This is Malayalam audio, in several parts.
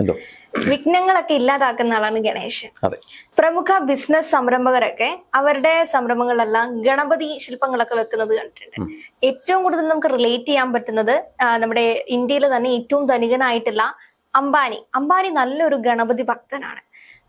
എന്തോ? വിഘ്നങ്ങളൊക്കെ ഇല്ലാതാക്കുന്ന ആളാണ് ഗണേശൻ പ്രമുഖ ബിസിനസ് സംരംഭകരൊക്കെ അവരുടെ സംരംഭങ്ങളെല്ലാം ഗണപതി ശില്പങ്ങളൊക്കെ വെക്കുന്നത് കണ്ടിട്ടുണ്ട്. ഏറ്റവും കൂടുതൽ നമുക്ക് റിലേറ്റ് ചെയ്യാൻ പറ്റുന്നത് നമ്മുടെ ഇന്ത്യയിൽ തന്നെ ഏറ്റവും ധനികനായിട്ടുള്ള അംബാനി. അംബാനി നല്ലൊരു ഗണപതി ഭക്തനാണ്.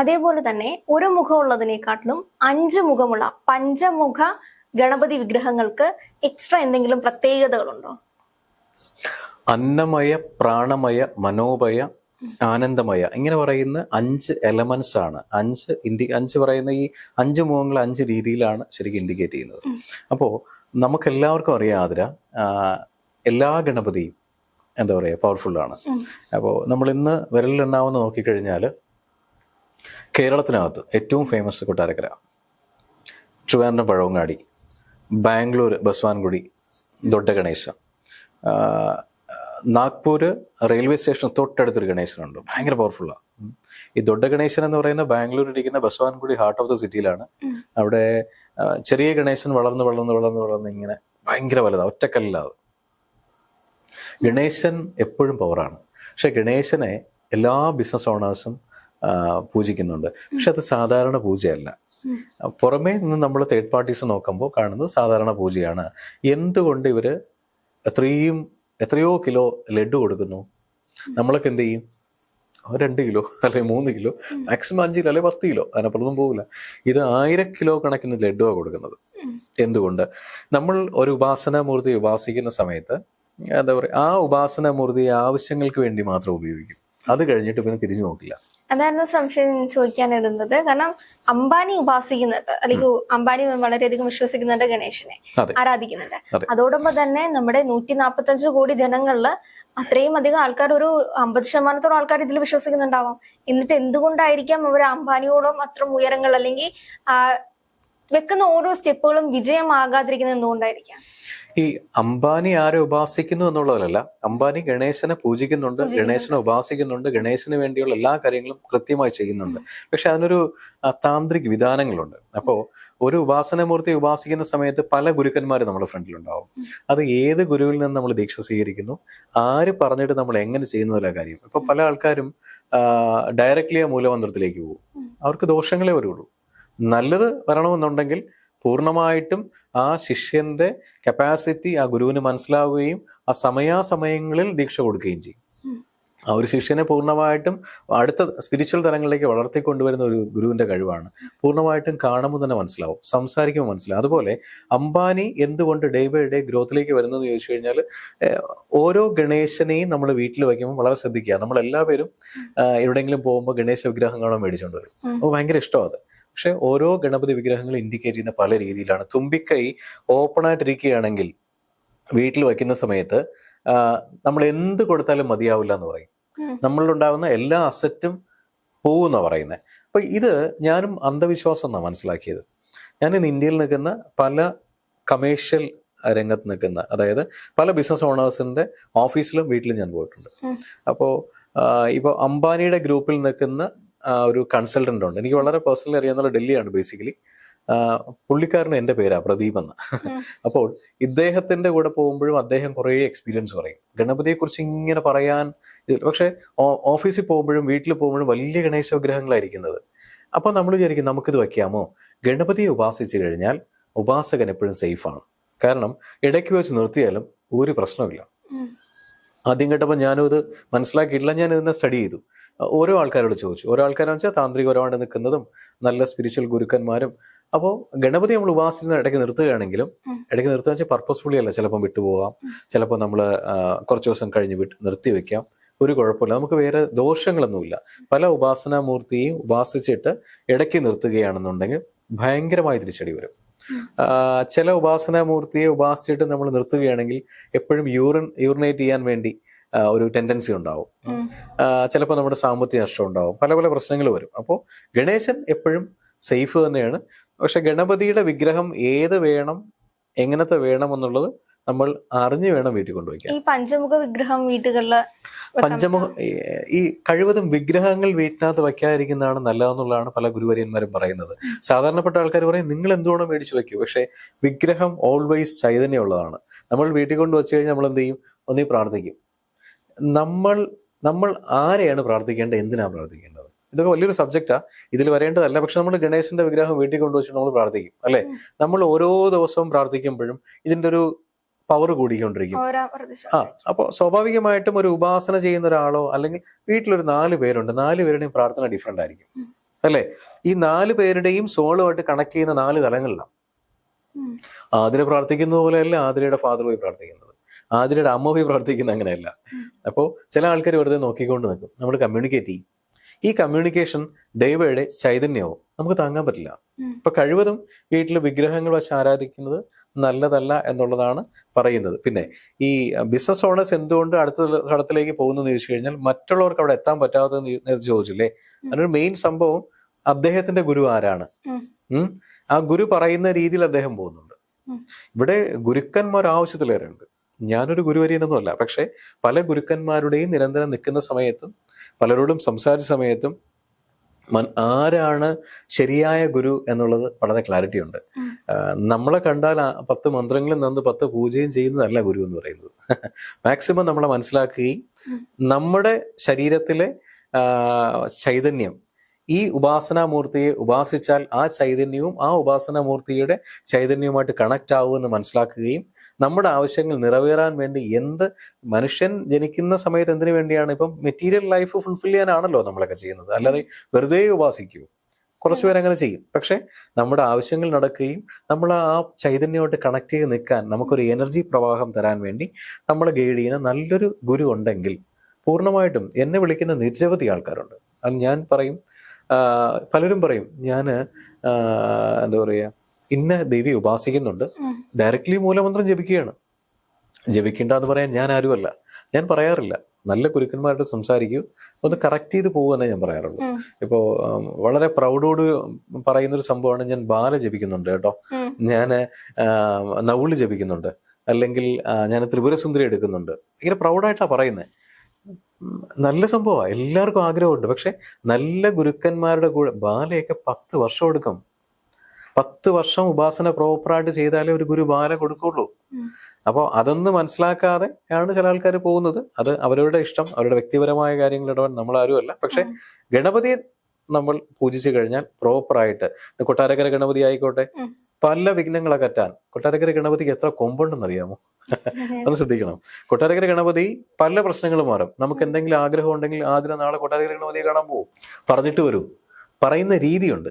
അതേപോലെ തന്നെ ഒരു മുഖമുള്ളതിനെക്കാട്ടിലും അഞ്ച് മുഖമുള്ള പഞ്ചമുഖ ഗണപതി വിഗ്രഹങ്ങൾക്ക് എക്സ്ട്രാ എന്തെങ്കിലും പ്രത്യേകതകളുണ്ടോ? അന്നമയ പ്രാണമയ മനോമയ ആനന്ദമയ. ഇങ്ങനെ പറയുന്ന അഞ്ച് എലമെന്റ്സ് ആണ്. അഞ്ച് ഇൻഡി അഞ്ച് പറയുന്ന ഈ അഞ്ച് മുഖങ്ങൾ അഞ്ച് രീതിയിലാണ് ശരിക്കും ഇൻഡിക്കേറ്റ് ചെയ്യുന്നത്. അപ്പോൾ നമുക്ക് എല്ലാവർക്കും അറിയാം ആതിര എല്ലാ ഗണപതിയും എന്താ പറയുക പവർഫുള്ളാണ് അപ്പോൾ നമ്മൾ ഇന്ന് വിരലിലെണ്ണാവുന്ന നോക്കിക്കഴിഞ്ഞാൽ കേരളത്തിനകത്ത് ഏറ്റവും famous Kottarakkara. Trivandrum Pazhavangadi Bangalore Basavanagudi Dodda Ganesha Nagpur railway station തൊട്ടടുത്തൊരു ഗണേശനുണ്ട്. ഭയങ്കര പവർഫുള്ളാണ് ഈ ദൊഡ്ഡ ഗണേശൻ എന്ന് പറയുന്ന ബാംഗ്ലൂർ ഇരിക്കുന്ന ബസ്വാൻകുടി ഹാർട്ട് ഓഫ് ദ സിറ്റിയിലാണ് അവിടെ ചെറിയ ഗണേശൻ വളർന്ന് വളർന്ന് വളർന്ന് വളർന്ന് ഇങ്ങനെ ഭയങ്കര വലുതാണ് ഒറ്റക്കല്ലാതെ ഗണേശൻ എപ്പോഴും പവറാണ് പക്ഷെ ഗണേശനെ എല്ലാ ബിസിനസ് ഓണേഴ്സും പൂജിക്കുന്നുണ്ട്. പക്ഷെ അത് സാധാരണ പൂജയല്ല. പുറമേ നിന്ന് നമ്മൾ തേർഡ് പാർട്ടീസ് നോക്കുമ്പോൾ കാണുന്നത് സാധാരണ പൂജയാണ്. എന്തുകൊണ്ട് ഇവർ എത്രയും എത്രയോ കിലോ ലഡു കൊടുക്കുന്നു. നമ്മളൊക്കെ എന്ത് ചെയ്യും? രണ്ട് കിലോ അല്ലെങ്കിൽ മൂന്ന് കിലോ മാക്സിമം അഞ്ച് കിലോ അല്ലെങ്കിൽ പത്ത് കിലോ അതിനപ്പുറത്തൊന്നും പോകില്ല ഇത് ആയിരം കിലോ കണക്കിന് ലഡുവാണ് കൊടുക്കുന്നത്. എന്തുകൊണ്ട്? നമ്മൾ ഒരു ഉപാസനാമൂർത്തി ഉപാസിക്കുന്ന സമയത്ത് എന്താ പറയുക ആ ഉപാസനാമൂർത്തി ആവശ്യങ്ങൾക്ക് വേണ്ടി മാത്രം ഉപയോഗിക്കും. അത് കഴിഞ്ഞിട്ട് പിന്നെ തിരിഞ്ഞു നോക്കില്ല. അതായിരുന്നു സംശയം ചോദിക്കാനിടുന്നത്. കാരണം അംബാനി ഉപാസിക്കുന്നുണ്ട് അല്ലെങ്കിൽ അംബാനി വളരെയധികം വിശ്വസിക്കുന്നുണ്ട് ഗണേശനെ ആരാധിക്കുന്നുണ്ട്. അതോടൊപ്പം തന്നെ നമ്മുടെ നൂറ്റി നാൽപ്പത്തഞ്ച് കോടി ജനങ്ങളിൽ അത്രയും അധികം ആൾക്കാർ ഒരു അമ്പത് ശതമാനത്തോളം ആൾക്കാർ ഇതിൽ വിശ്വസിക്കുന്നുണ്ടാവാം. എന്നിട്ട് എന്തുകൊണ്ടായിരിക്കാം അവർ അംബാനിയോളം അത്ര ഉയരങ്ങൾ അല്ലെങ്കിൽ ആ, വെക്കുന്ന ഓരോ സ്റ്റെപ്പുകളും വിജയമാകാതിരിക്കുന്നത് എന്തുകൊണ്ടായിരിക്കാം? ഈ അംബാനി ആരെ ഉപാസിക്കുന്നു എന്നുള്ളതല്ല. അംബാനി ഗണേശനെ പൂജിക്കുന്നുണ്ട് ഗണേശനെ ഉപാസിക്കുന്നുണ്ട് ഗണേശന് വേണ്ടിയുള്ള എല്ലാ കാര്യങ്ങളും കൃത്യമായി ചെയ്യുന്നുണ്ട്. പക്ഷെ അതിനൊരു താന്ത്രിക് വിധാനങ്ങളുണ്ട്. അപ്പോ ഒരു ഉപാസനമൂർത്തി ഉപാസിക്കുന്ന സമയത്ത് പല ഗുരുക്കന്മാർ നമ്മുടെ ഫ്രണ്ടിലുണ്ടാവും. അത് ഏത് ഗുരുവിൽ നിന്ന് നമ്മൾ ദീക്ഷ സ്വീകരിക്കുന്നു ആര് പറഞ്ഞിട്ട് നമ്മൾ എങ്ങനെ ചെയ്യുന്നതല്ല കാര്യം. ഇപ്പൊ പല ആൾക്കാരും ഡയറക്റ്റ്ലി ആ മൂലമന്ത്രത്തിലേക്ക് പോകും. അവർക്ക് ദോഷങ്ങളെ വരുള്ളൂ. നല്ലത് വരണമെന്നുണ്ടെങ്കിൽ പൂർണമായിട്ടും ആ ശിഷ്യന്റെ കപ്പാസിറ്റി ആ ഗുരുവിന് മനസ്സിലാവുകയും ആ സമയാസമയങ്ങളിൽ ദീക്ഷ കൊടുക്കുകയും ചെയ്യും. ആ ഒരു ശിഷ്യനെ പൂർണമായിട്ടും അടുത്ത സ്പിരിച്വൽ തലങ്ങളിലേക്ക് വളർത്തിക്കൊണ്ടുവരുന്ന ഒരു ഗുരുവിന്റെ കഴിവാണ്. പൂർണമായിട്ടും കാണുമ്പോൾ തന്നെ മനസ്സിലാവും സംസാരിക്കുമ്പോൾ മനസ്സിലാവും. അതുപോലെ അംബാനി എന്തുകൊണ്ട് ഡേ ബൈ ഡേ ഗ്രോത്തിലേക്ക് വരുന്നതെന്ന് ചോദിച്ചു കഴിഞ്ഞാൽ ഓരോ ഗണേശനെയും നമ്മൾ വീട്ടിൽ വയ്ക്കുമ്പോൾ വളരെ ശ്രദ്ധിക്കുക. നമ്മൾ എല്ലാവരും എവിടെയെങ്കിലും പോകുമ്പോൾ ഗണേശ വിഗ്രഹം കാണാൻ മേടിച്ചുകൊണ്ട് വരും അപ്പോൾ ഭയങ്കര ഇഷ്ടമാണ് അത്. പക്ഷെ ഓരോ ഗണപതി വിഗ്രഹങ്ങൾ ഇൻഡിക്കേറ്റ് ചെയ്യുന്ന പല രീതിയിലാണ്. തുമ്പിക്കൈ ഓപ്പൺ ആയിട്ടിരിക്കുകയാണെങ്കിൽ വീട്ടിൽ വയ്ക്കുന്ന സമയത്ത് നമ്മൾ എന്ത് കൊടുത്താലും മതിയാവില്ല എന്ന് പറയും. നമ്മളിലുണ്ടാകുന്ന എല്ലാ അസറ്റും പോകുന്ന പറയുന്നത് അപ്പൊ ഇത് ഞാനും അന്ധവിശ്വാസം എന്നാണ് മനസ്സിലാക്കിയത്. ഞാൻ ഇന്ന് ഇന്ത്യയിൽ നിൽക്കുന്ന പല കമേഴ്ഷ്യൽ രംഗത്ത് നിൽക്കുന്ന അതായത് പല ബിസിനസ് ഓണേഴ്സിന്റെ ഓഫീസിലും വീട്ടിലും ഞാൻ പോയിട്ടുണ്ട്. അപ്പോൾ ഇപ്പോൾ അംബാനിയുടെ ഗ്രൂപ്പിൽ നിൽക്കുന്ന ഒരു കൺസൾട്ടന്റ് ഉണ്ട്. എനിക്ക് വളരെ പേഴ്സണലി അറിയാവുന്ന ഡൽഹിയാണ് ബേസിക്കലി പുള്ളിക്കാരന് എന്റെ പേരാ പ്രദീപ് എന്ന്. അപ്പോൾ ഇദ്ദേഹത്തിന്റെ കൂടെ പോകുമ്പോഴും അദ്ദേഹം കുറേ എക്സ്പീരിയൻസ് പറയും. ഗണപതിയെ കുറിച്ച് ഇങ്ങനെ പറയാൻ പക്ഷേ ഓഫീസിൽ പോകുമ്പോഴും വീട്ടിൽ പോകുമ്പോഴും വലിയ ഗണേശ വിഗ്രഹങ്ങളായിരിക്കുന്നത്. അപ്പൊ നമ്മൾ വിചാരിക്കും നമുക്കിത് വയ്ക്കാമോ? ഗണപതിയെ ഉപാസിച്ചു കഴിഞ്ഞാൽ ഉപാസകൻ എപ്പോഴും സേഫാണ് കാരണം ഇടയ്ക്ക് വെച്ച് നിർത്തിയാലും ഒരു പ്രശ്നമില്ല. ആദ്യം കേട്ടപ്പോൾ ഞാനും ഇത് മനസ്സിലാക്കിയിട്ടില്ല. ഞാൻ ഇതിനെ സ്റ്റഡി ചെയ്തു. ഓരോ ആൾക്കാരോട് ചോദിച്ചു. ഓരോ ആൾക്കാരെന്ന് വെച്ചാൽ താന്ത്രികപരമായിട്ട് നിൽക്കുന്നതും നല്ല സ്പിരിച്വൽ ഗുരുക്കന്മാരും. അപ്പോൾ ഗണപതി നമ്മൾ ഉപാസിക്കുന്ന ഇടയ്ക്ക് നിർത്തുകയാണെങ്കിലും. ഇടയ്ക്ക് നിർത്തുക വെച്ചാൽ പർപ്പസ്ഫുള്ളി അല്ല. ചിലപ്പം വിട്ടുപോകാം ചിലപ്പോൾ നമ്മൾ കുറച്ച് ദിവസം കഴിഞ്ഞ് വിട്ട് നിർത്തി വെക്കാം. ഒരു കുഴപ്പമില്ല. നമുക്ക് വേറെ ദോഷങ്ങളൊന്നുമില്ല. പല ഉപാസനാമൂർത്തിയെയും ഉപാസിച്ചിട്ട് ഇടയ്ക്ക് നിർത്തുകയാണെന്നുണ്ടെങ്കിൽ ഭയങ്കരമായി തിരിച്ചടി വരും. ചില ഉപാസനാമൂർത്തിയെ ഉപാസിച്ചിട്ട് നമ്മൾ നിർത്തുകയാണെങ്കിൽ എപ്പോഴും യൂറിൻ യൂറിനേറ്റ് ചെയ്യാൻ വേണ്ടി ഒരു ടെൻഡൻസി ഉണ്ടാവും. ചിലപ്പോൾ നമ്മുടെ സാമ്പത്തിക നഷ്ടം ഉണ്ടാവും. പല പല പ്രശ്നങ്ങൾ വരും. അപ്പോൾ ഗണേശൻ എപ്പോഴും സേഫ് തന്നെയാണ്. പക്ഷെ ഗണപതിയുടെ വിഗ്രഹം ഏത് വേണം എങ്ങനത്തെ വേണം എന്നുള്ളത് നമ്മൾ അറിഞ്ഞു വേണം വീട്ടിൽ കൊണ്ടുവയ്ക്കാൻ ഈ പഞ്ചമുഖ വിഗ്രഹം വീട്ടുകളിൽ പഞ്ചമുഖ ഈ- ഈ കഴിവതും വിഗ്രഹങ്ങൾ വീട്ടിനകത്ത് വയ്ക്കാതിരിക്കുന്നതാണ് നല്ലതെന്നുള്ളതാണ് പല ഗുരുവര്യന്മാരും പറയുന്നത്. സാധാരണപ്പെട്ട ആൾക്കാർ പറയും നിങ്ങൾ എന്തുകൊണ്ടും മേടിച്ചു വെക്കൂ പക്ഷേ വിഗ്രഹം ഓൾവേസ് ചൈതന്യമുള്ളതാണ്. നമ്മൾ വീട്ടിൽ കൊണ്ട് വെച്ച് കഴിഞ്ഞാൽ നമ്മൾ എന്ത് ചെയ്യും? ഒന്നീ പ്രാർത്ഥിക്കും. നമ്മൾ നമ്മൾ ആരെയാണ് പ്രാർത്ഥിക്കേണ്ടത്? എന്തിനാണ് പ്രാർത്ഥിക്കേണ്ടത്? ഇതൊക്കെ വലിയൊരു സബ്ജക്റ്റാ ഇതിൽ വരേണ്ടതല്ല. പക്ഷെ നമ്മൾ ഗണേശന്റെ വിഗ്രഹം വീട്ടിൽ കൊണ്ടുവച്ചിട്ട് നമ്മൾ പ്രാർത്ഥിക്കും അല്ലെ? നമ്മൾ ഓരോ ദിവസവും പ്രാർത്ഥിക്കുമ്പോഴും ഇതിന്റെ ഒരു പവർ കൂടിക്കൊണ്ടിരിക്കും. ആ അപ്പോൾ സ്വാഭാവികമായിട്ടും ഒരു ഉപാസന ചെയ്യുന്ന ഒരാളോ അല്ലെങ്കിൽ വീട്ടിലൊരു നാല് പേരുണ്ട് നാല് പേരുടെയും പ്രാർത്ഥന ഡിഫറെന്റ് ആയിരിക്കും അല്ലേ? ഈ നാല് പേരുടെയും സോളുമായിട്ട് കണക്ട് ചെയ്യുന്ന നാല് തലങ്ങളിലാണ്. ആതിര പ്രാർത്ഥിക്കുന്ന പോലെയല്ല ആതിരയുടെ ഫാദർ പോയി പ്രാർത്ഥിക്കുന്നത്. ആതിരയുടെ അമ്മ പോയി പ്രവർത്തിക്കുന്ന അങ്ങനെയല്ല. അപ്പോൾ ചില ആൾക്കാർ വെറുതെ നോക്കിക്കൊണ്ട് നിൽക്കും. നമ്മൾ കമ്മ്യൂണിക്കേറ്റ് ചെയ്യും. ഈ കമ്മ്യൂണിക്കേഷൻ ദൈവയുടെ ചൈതന്യവും. നമുക്ക് താങ്ങാൻ പറ്റില്ല. ഇപ്പൊ കഴിവതും വീട്ടിൽ വിഗ്രഹങ്ങൾ വെച്ച് ആരാധിക്കുന്നത് നല്ലതല്ല എന്നുള്ളതാണ് പറയുന്നത്. പിന്നെ ഈ ബിസിനസ് ഓണേഴ്സ് എന്തുകൊണ്ട് അടുത്ത തലത്തിലേക്ക് പോകുന്നതെന്ന് ചോദിച്ചു കഴിഞ്ഞാൽ മറ്റുള്ളവർക്ക് അവിടെ എത്താൻ പറ്റാത്തതെന്ന് ചോദിച്ചില്ലേ? അതിനൊരു മെയിൻ സംഭവം അദ്ദേഹത്തിന്റെ ഗുരു ആരാണ്? ആ ഗുരു പറയുന്ന രീതിയിൽ അദ്ദേഹം പോകുന്നുണ്ട്. ഇവിടെ ഗുരുക്കന്മാർ ആവശ്യത്തിലേറെയുണ്ട്. ഞാനൊരു ഗുരുവര്യനൊന്നുമല്ല. പക്ഷേ പല ഗുരുക്കന്മാരുടെയും നിരന്തരം നിൽക്കുന്ന സമയത്തും പലരോടും സംസാരിച്ച സമയത്തും മൻ- ആരാണ് ശരിയായ ഗുരു എന്നുള്ളത് വളരെ ക്ലാരിറ്റി ഉണ്ട്. നമ്മളെ കണ്ടാൽ ആ പത്ത് മന്ത്രങ്ങളും നിന്ന് പത്ത് പൂജയും ചെയ്യുന്നതല്ല ഗുരു എന്ന് പറയുന്നത്. മാക്സിമം നമ്മളെ മനസ്സിലാക്കുകയും നമ്മുടെ ശരീരത്തിലെ ചൈതന്യം ഈ ഉപാസനാമൂർത്തിയെ ഉപാസിച്ചാൽ ആ ചൈതന്യവും ആ ഉപാസനാമൂർത്തിയുടെ ചൈതന്യവുമായിട്ട് കണക്റ്റ് ആവുമെന്ന് മനസ്സിലാക്കുകയും നമ്മുടെ ആവശ്യങ്ങൾ നിറവേറാൻ വേണ്ടി എന്ത് മനുഷ്യൻ ജനിക്കുന്ന സമയത്ത് എന്തിനു വേണ്ടിയാണ് ഇപ്പം മെറ്റീരിയൽ ലൈഫ് ഫുൾഫിൽ ചെയ്യാനാണല്ലോ നമ്മളൊക്കെ ചെയ്യുന്നത്. അല്ലാതെ വെറുതെ ഉപാസിക്കൂ. കുറച്ച് പേരങ്ങനെ ചെയ്യും. പക്ഷെ നമ്മുടെ ആവശ്യങ്ങൾ നടക്കുകയും നമ്മൾ ആ ചൈതന്യമായിട്ട് കണക്ട് ചെയ്ത് നിൽക്കാൻ നമുക്കൊരു എനർജി പ്രവാഹം തരാൻ വേണ്ടി നമ്മളെ ഗൈഡ് ചെയ്യുന്ന നല്ലൊരു ഗുരു ഉണ്ടെങ്കിൽ പൂർണമായിട്ടും എന്നെ വിളിക്കുന്ന നിരവധി ആൾക്കാരുണ്ട്. അത് ഞാൻ പറയും പലരും പറയും ഞാൻ എന്താ പറയുക ഇന്ന ദേവി ഉപാസിക്കുന്നുണ്ട് ഡയറക്ട്ലി ഡയറക്റ്റ്ലി മൂലമന്ത്രം ജപിക്കുകയാണ്. ജപിക്കേണ്ട എന്ന് പറയാൻ ഞാൻ ആരുമല്ല. ഞാൻ പറയാറില്ല. നല്ല ഗുരുക്കന്മാരോട് സംസാരിക്കൂ. ഒന്ന് കറക്റ്റ് ചെയ്ത് പോകുമെന്നേ ഞാൻ പറയാറുള്ളൂ. ഇപ്പോ ഇപ്പോൾ വളരെ പ്രൗഡോട് പറയുന്ന ഒരു സംഭവമാണ് ഞാൻ ബാല ജപിക്കുന്നുണ്ട് കേട്ടോ. ഞാൻ നവുൾ ജപിക്കുന്നുണ്ട്. അല്ലെങ്കിൽ ഞാൻ ത്രിപുരസുന്ദരി എടുക്കുന്നുണ്ട്. ഇങ്ങനെ പ്രൗഡായിട്ടാണ് പറയുന്നത് നല്ല സംഭവമാണ് എല്ലാവർക്കും ആഗ്രഹമുണ്ട്. പക്ഷെ നല്ല ഗുരുക്കന്മാരുടെ കൂടെ ബാലയൊക്കെ പത്ത് വർഷം എടുക്കും. പത്ത് വർഷം ഉപാസന പ്രോപ്പറായിട്ട് ചെയ്താലേ ഒരു ഗുരു ബാല കൊടുക്കുള്ളൂ. അപ്പോൾ അതൊന്നും മനസ്സിലാക്കാതെ ആണ് ചില ആൾക്കാർ പോകുന്നത്. അത് അവരുടെ ഇഷ്ടം അവരുടെ വ്യക്തിപരമായ കാര്യങ്ങൾ ഇടപെടാൻ നമ്മൾ ആരുമല്ല പക്ഷെ ഗണപതി ഗണപതിയെ നമ്മൾ പൂജിച്ചു കഴിഞ്ഞാൽ പ്രോപ്പറായിട്ട് കൊട്ടാരക്കര ഗണപതി ആയിക്കോട്ടെ പല വിഘ്നങ്ങളെ കറ്റാൻ. കൊട്ടാരക്കര ഗണപതിക്ക് എത്ര കൊമ്പുണ്ടെന്ന് അറിയാമോ അത് ശ്രദ്ധിക്കണം. കൊട്ടാരക്കര ഗണപതി പല പ്രശ്നങ്ങളും മാറും. നമുക്ക് എന്തെങ്കിലും ആഗ്രഹം ഉണ്ടെങ്കിൽ ആദ്യം നാളെ കൊട്ടാരക്കര ഗണപതിയെ കാണാൻ പോകും പറഞ്ഞിട്ട് വരൂ. പറയുന്ന രീതിയുണ്ട്.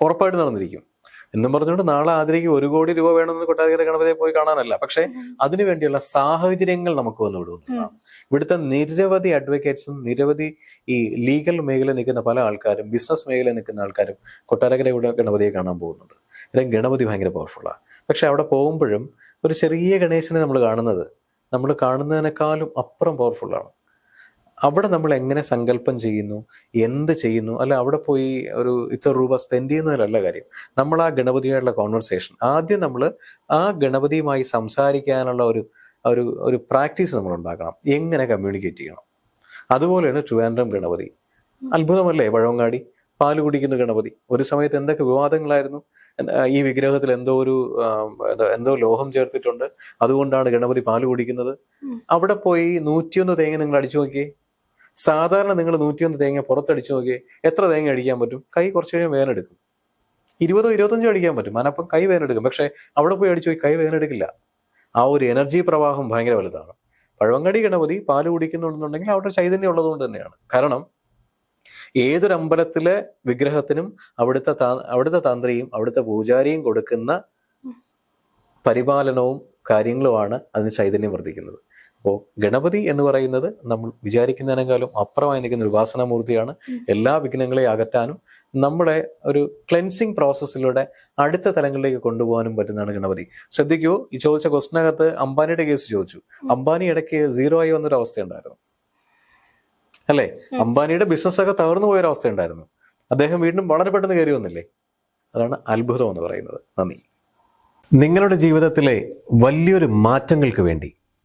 ഉറപ്പായിട്ട് നടന്നിരിക്കും. എന്നും പറഞ്ഞുകൊണ്ട് നാളെ ആതിരയ്ക്ക് ഒരു കോടി രൂപ വേണമെന്ന് കൊട്ടാരക്കര ഗണപതിയെ പോയി കാണാനല്ല. പക്ഷെ അതിനു വേണ്ടിയുള്ള സാഹചര്യങ്ങൾ നമുക്ക് വന്നു വിടുന്നതാണ് ഇവിടുത്തെ നിരവധി അഡ്വക്കേറ്റ്സും നിരവധി ഈ ലീഗൽ മേഖല നിൽക്കുന്ന പല ആൾക്കാരും ബിസിനസ് മേഖല നിൽക്കുന്ന ആൾക്കാരും കൊട്ടാരക്കര ഗണപതിയെ കാണാൻ പോകുന്നുണ്ട്. അല്ലെങ്കിൽ ഗണപതി ഭയങ്കര പവർഫുള്ളാണ് പക്ഷെ അവിടെ പോകുമ്പോഴും ഒരു ചെറിയ ഗണേശനെ നമ്മൾ കാണുന്നത് നമ്മൾ കാണുന്നതിനേക്കാളും അപ്പുറം പവർഫുള്ളാണ് അവിടെ നമ്മൾ എങ്ങനെ സങ്കല്പം ചെയ്യുന്നു? എന്ത് ചെയ്യുന്നു? അല്ല അവിടെ പോയി ഒരു ഇത്ര രൂപ സ്പെൻഡ് ചെയ്യുന്നതിലല്ല കാര്യം. നമ്മൾ ആ ഗണപതിയായിട്ടുള്ള കോൺവെർസേഷൻ ആദ്യം നമ്മൾ ആ ഗണപതിയുമായി സംസാരിക്കാനുള്ള ഒരു ഒരു ഒരു പ്രാക്ടീസ് നമ്മൾ ഉണ്ടാക്കണം. എങ്ങനെ കമ്മ്യൂണിക്കേറ്റ് ചെയ്യണം? അതുപോലെയാണ് ട്രിവാൻഡ്രം ഗണപതി. അത്ഭുതമല്ലേ? പഴവങ്ങാടി പാൽ കുടിക്കുന്ന ഗണപതി. ഒരു സമയത്ത് എന്തൊക്കെ വിവാദങ്ങളായിരുന്നു? ഈ വിഗ്രഹത്തിൽ എന്തോ ഒരു എന്തോ- എന്തോ ലോഹം ചേർത്തിട്ടുണ്ട്. അതുകൊണ്ടാണ് ഗണപതി പാൽ കുടിക്കുന്നത്. അവിടെ പോയി നൂറ്റിയൊന്ന് തേങ്ങ നിങ്ങൾ അടിച്ചു നോക്കിയേ? സാധാരണ നിങ്ങൾ നൂറ്റിയൊന്ന് തേങ്ങ പുറത്തടിച്ചു നോക്കി എത്ര തേങ്ങ അടിക്കാൻ പറ്റും? കൈ കുറച്ച് കഴിയുമ്പോൾ വേനെടുക്കും ഇരുപതോ ഇരുപത്തഞ്ചോ അടിക്കാൻ പറ്റും. അതിനപ്പം കൈ വേനെടുക്കും പക്ഷെ അവിടെ പോയി അടിച്ചു പോയി കൈ വേനെടുക്കില്ല ആ ഒരു എനർജി പ്രവാഹം ഭയങ്കര വലുതാണ്. പഴവങ്ങാടി ഗണപതി പാൽ കുടിക്കുന്നുണ്ടെന്നുണ്ടെങ്കിൽ അവിടെ ചൈതന്യം ഉള്ളതുകൊണ്ട് തന്നെയാണ്. കാരണം ഏതൊരു അമ്പലത്തിലെ വിഗ്രഹത്തിനും അവിടുത്തെ അവിടുത്തെ തന്ത്രിയും അവിടുത്തെ പൂജാരിയും കൊടുക്കുന്ന പരിപാലനവും കാര്യങ്ങളുമാണ് അതിന് ചൈതന്യം വർദ്ധിക്കുന്നത്. അപ്പോൾ ഗണപതി എന്ന് പറയുന്നത് നമ്മൾ വിചാരിക്കുന്നതിനേക്കാളും അപ്പുറമായി നിൽക്കുന്ന ഒരു ഉപാസനാമൂർത്തിയാണ്. എല്ലാ വിഘ്നങ്ങളെയും അകറ്റാനും നമ്മുടെ ഒരു ക്ലെൻസിങ് പ്രോസസ്സിലൂടെ അടുത്ത തലങ്ങളിലേക്ക് കൊണ്ടുപോകാനും പറ്റുന്നതാണ് ഗണപതി. ശ്രദ്ധിക്കൂ ഈ ചോദിച്ച ക്വസ്റ്റിനകത്ത് അംബാനിയുടെ കേസ് ചോദിച്ചു. അംബാനി ഇടയ്ക്ക് സീറോ ആയി വന്നൊരു അവസ്ഥയുണ്ടായിരുന്നു. അല്ലേ? അംബാനിയുടെ ബിസിനസ് ഒക്കെ തകർന്നു പോയൊരു അവസ്ഥയുണ്ടായിരുന്നു. അദ്ദേഹം വീണ്ടും വളരെ പെട്ടെന്ന് കയറി വന്നില്ലേ? അതാണ് അത്ഭുതം എന്ന് പറയുന്നത്. നന്ദി. നിങ്ങളുടെ ജീവിതത്തിലെ വലിയൊരു മാറ്റങ്ങൾക്ക് വേണ്ടി